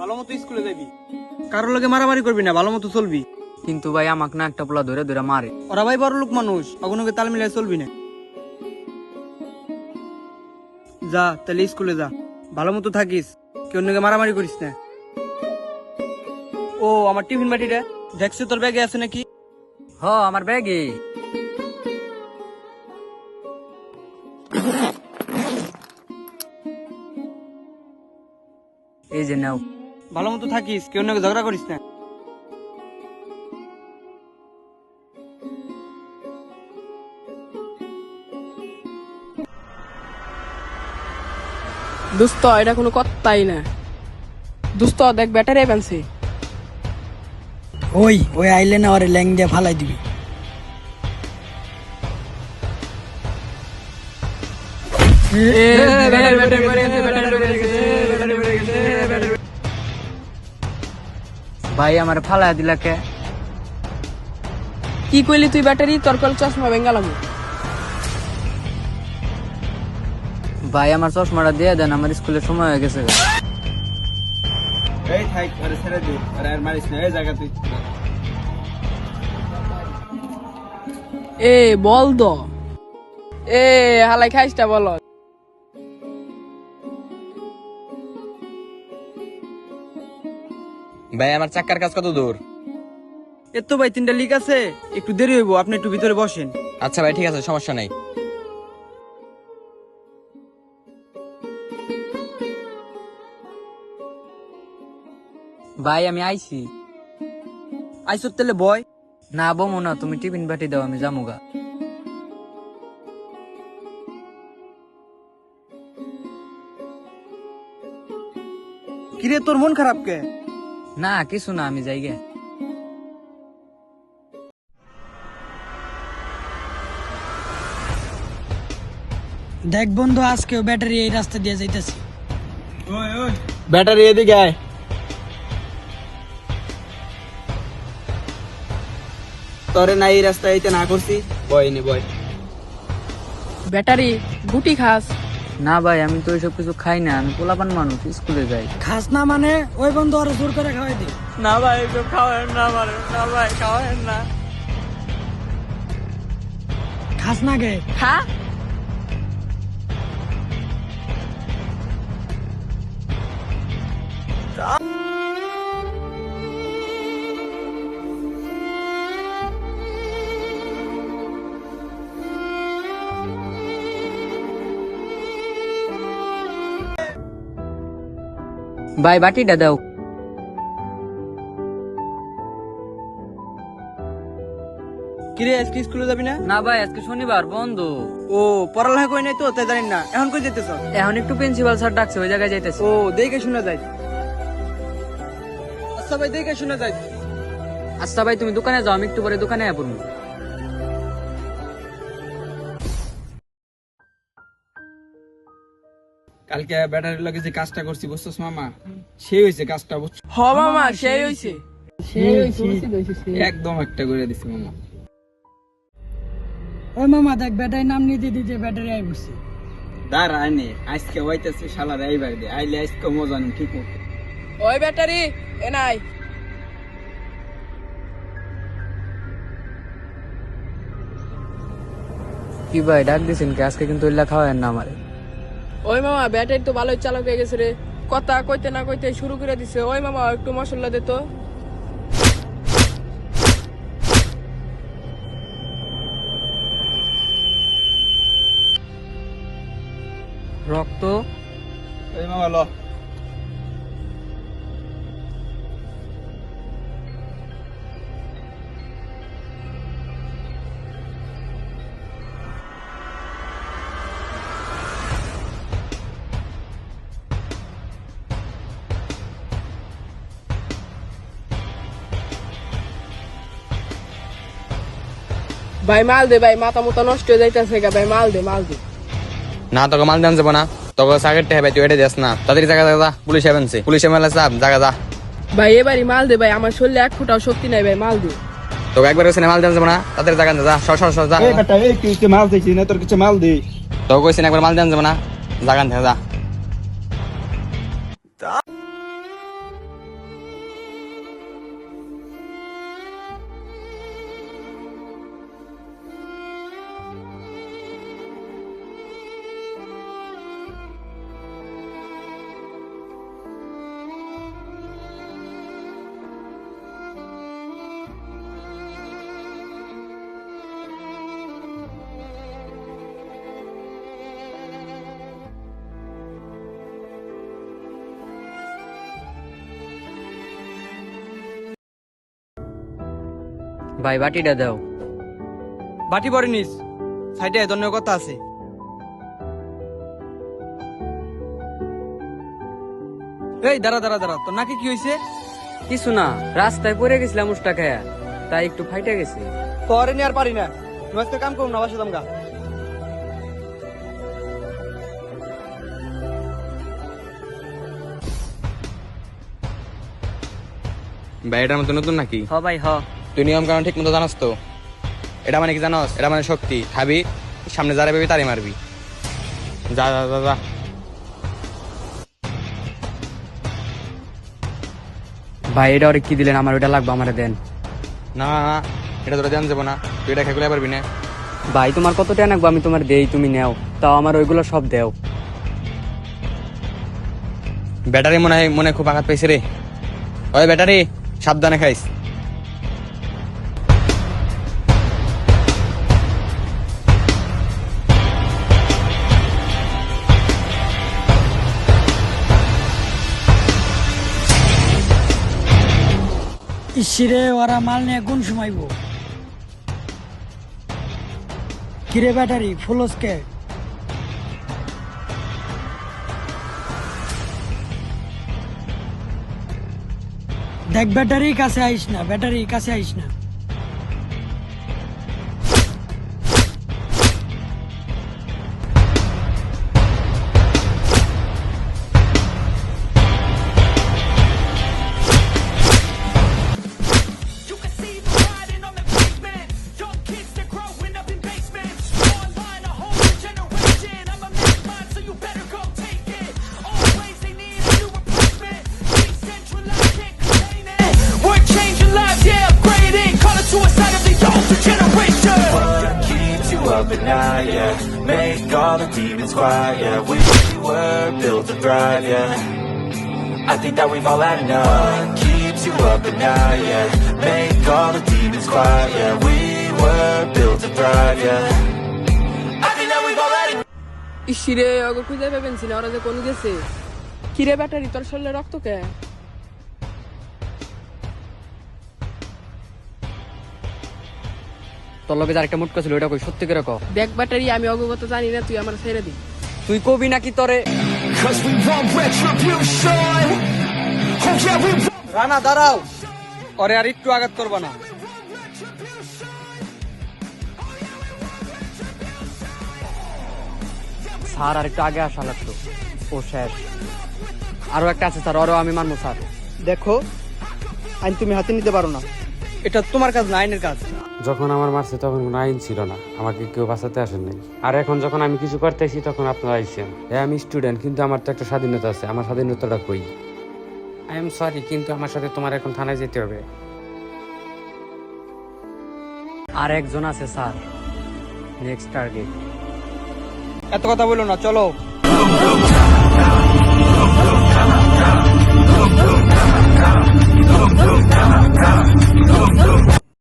ভালো মতো স্কুলে যাবি। কারোর লগে মারামারি করবি না ভালো মতো চলবি। কিন্তু ভাই আমাকে না একটা পোলা ধরে ধরে মারে। ওরা ভাই বড় লোক মানুষ অগনকে তাল মিলাই চলবি না। যা তাহলে স্কুলে যা। ভালো মতো থাকিস কেউ নাকি মারামারি করিস না। ও আমার টিফিন বাটিটা দেখছ তোর ব্যাগে আছে নাকি? হ আমার ব্যাগে। এই যে নাও। ভালো মতো থাকিস কেউ নাকি ঝগড়া করিস না। দোস্ত এটা কোনো কথাই না। দোস্ত দেখ ব্যাটারি পেনছে ওই ওই আইলে না ওরে ল্যাং দিয়ে ফালাই দিবি। ভাই আমার ফালা দিলা কে? কি কইলি তুই ব্যাটারি? তোর কল চশমা বেঙ্গালাম ভাই আমার চশমাটা দিয়ে দেন আমার স্কুলের সময় হয়ে গেছে। এই আরে ছেড়ে দে। আরে আর মারিস না এই জায়গা তুই এ বল দো এ হালাই খাইসটা বল। ভাই আমার চাক্কার কাজ কত দূর? এর তো ভাই তিনটা লিক আছে। একটু দেরি হইব আপনি একটু ভিতরে বসেন। আচ্ছা ভাই ঠিক আছে সমস্যা নাই। ভাই আমি আইছি। আইসর তেলে বয়। না বমু না তুমি টিফিন বাটি দাও আমি যামুগা। কিরে তোর মন খারাপ কে? না কিছু না আমি যাই গে দেখ বন্ধু আজকেও ব্যাটারি এই রাস্তা দিয়ে যাইতেছি ব্যাটারি এদিকে আয় তোরে না এই রাস্তায় আইতে না করছি বয় নি বয় ব্যাটারি গুটি খাস না ভাই আমি তো এইসব কিছু খাই না আমি পোলাপান মানুষ স্কুলে যাই। খাস না মানে ওই বন্ধু আরও জোর করে খাওয়াই দিই না ভাই এসব খাওয়ান না মারে না ভাই খাওয়ায় না। খাস না গে। খা ভাই বাটিটা দাও। কিরে আজকে স্কুলে যাবি না? না ভাই আজকে শনিবার বন্ধ। ও পড়ালেখা কই নাই তো তাই জানি না। এখন কই যেতেছ এখন একটু প্রিন্সিপাল স্যার ডাকছে ওই জায়গায় যাইতেছি। ও দেখে শুনে যাই। আচ্ছা ভাই দেখে শুনে যাই। আচ্ছা ভাই তুমি দোকানে যাও আমি একটু পরে দোকানে পড়ব। কালকে ব্যাটারির লগে যে কাজটা করছি বুঝছস মামা? সেই হয়েছে কাজটা বুঝছ? হ মামা সেই হইছে। একদম একটা করে দিছি মামা। ওই মামা দেখ ব্যাটারি নাম নিতে দিতে ব্যাটারি আই বসছে দাঁড়া আনে আজকে হইতেছে শালার এইবার দে। আইলে আজকে মজা নেই ঠিক মতো ওই ব্যাটারি এ নাই। কি ভাই ডাক দিছেন কি? আজকে কিন্তু এল্লা খাওয়ায় না আমারে। ওই মামা ব্যাটারি তো ভালোই চালক হয়ে গেছে রে। কথা কইতে না কইতে শুরু করে দিছে। ওই মামা একটু মশলা দে তো। রক্ত? এই মামা ল। ভাই মাল দে ভাই মাথা মতো নষ্ট হয়ে যাইতেছে গা ভাই মাল দে মাল দে। না তোকে মাল দেন যাব না। তোকে সাগের টেহে ভাই তুই এটা দেস না। তাদের জায়গা জায়গা যা পুলিশ এবেনছে পুলিশ এমএলএ সাহেব জায়গা যা। ভাই এবারই মাল দে ভাই আমার শরীরে এক ফুটাও শক্তি নাই ভাই মাল দে। তোকে একবার কইছে মাল দেন যাব না। তাদের জায়গা যা সর সর সর যা। এই বেটা এই তুই মাল দিছিস না তোর কিছু মাল দে। তোকে কইছে না একবার মাল দেন যাব না। জায়গা থেকে যা। ভাই বাটিটা দাও। বাটি পরে নিস। সাইডে ধন্য কথা আছে। এই দাঁড়া দাঁড়া দাঁড়া তোর নাকি কি হয়েছে কিছু না রাস্তায় পড়ে গেছিলাম উষ্টা খায়া তাই একটু ফাইটে গেছে। পরে নিয়ে আর পারি না। তুমি আজকে কাম করুন না বাসা দামগা ভাই এটার মতো নতুন নাকি? হ ভাই হ। তুই নিয়ম কারণ ঠিক মতো জানাস তো? এটা মানে কি জানাস? এটা মানে শক্তি। খাবি সামনে যারা পাবি তারই মারবি। যা যা যা যা। ভাই এটা ওরে কি দিলেন? আমার ওটা লাগবে আমারে দেন। না না এটা তোরা জান যাব না। তুই এটা খেয়ে পারবি না। ভাই তোমার কত টাকা লাগবে? আমি তোমার দেই তুমি নেও। তাও আমার ওইগুলো সব দেও। ব্যাটারি মনে হয় মনে খুব আঘাত পেয়েছে রে। ওই ব্যাটারি সাবধানে খাইস। ইসিরে, ওরা মাল নিয়ে কোন সময়ব কিরে ব্যাটারি ফুলসকে দেখ ব্যাটারি, কাছে আইস না, ব্যাটারি, কাছে আইস না। Night, yeah Make all the demons quiet, yeah We were built to thrive, yeah I think that we've all had enough What keeps you up at night, yeah Make all the demons quiet, yeah We were built to thrive, yeah ইসিরে ওকে খুঁজে পাবেন না ওরা যে কোন গেছে কিরে battery তোর শরীরে রক্ত কে তোর লগে যার একটা মুটকা ছিল ওটা কই সত্যি করে ক দেখ ব্যাটারি আমি অগগত জানি না তুই আমার ছেড়ে দি। তুই কবি নাকি তোরে. Oh রানা দাঁড়াও। আর একটু আঘাত করবা না। স্যার আর একটু আগে আসা লাগতো। ও শেষ আরও একটা আছে স্যার ওরও আমি মানবো স্যার। দেখো আইন তুমি হাতে নিতে পারো না। এটা তোমার কাজ না আইনের কাজ। যখন আমার মারছে তখন কোনো আইন ছিল না। আমাকে কেউ বাঁচাতে আসেননি। আর এখন যখন আমি কিছু করতে আসি, তখন আপনারা আইসেন। হ্যাঁ আমি স্টুডেন্ট কিন্তু আমার তো একটা স্বাধীনতা আছে। আমার স্বাধীনতাটা কই? আই এম সরি কিন্তু আমার সাথে তোমার এখন থানায় যেতে হবে। আর একজন আছে, স্যার। নেক্সট টার্গেট এত কথা বলো না, চলো।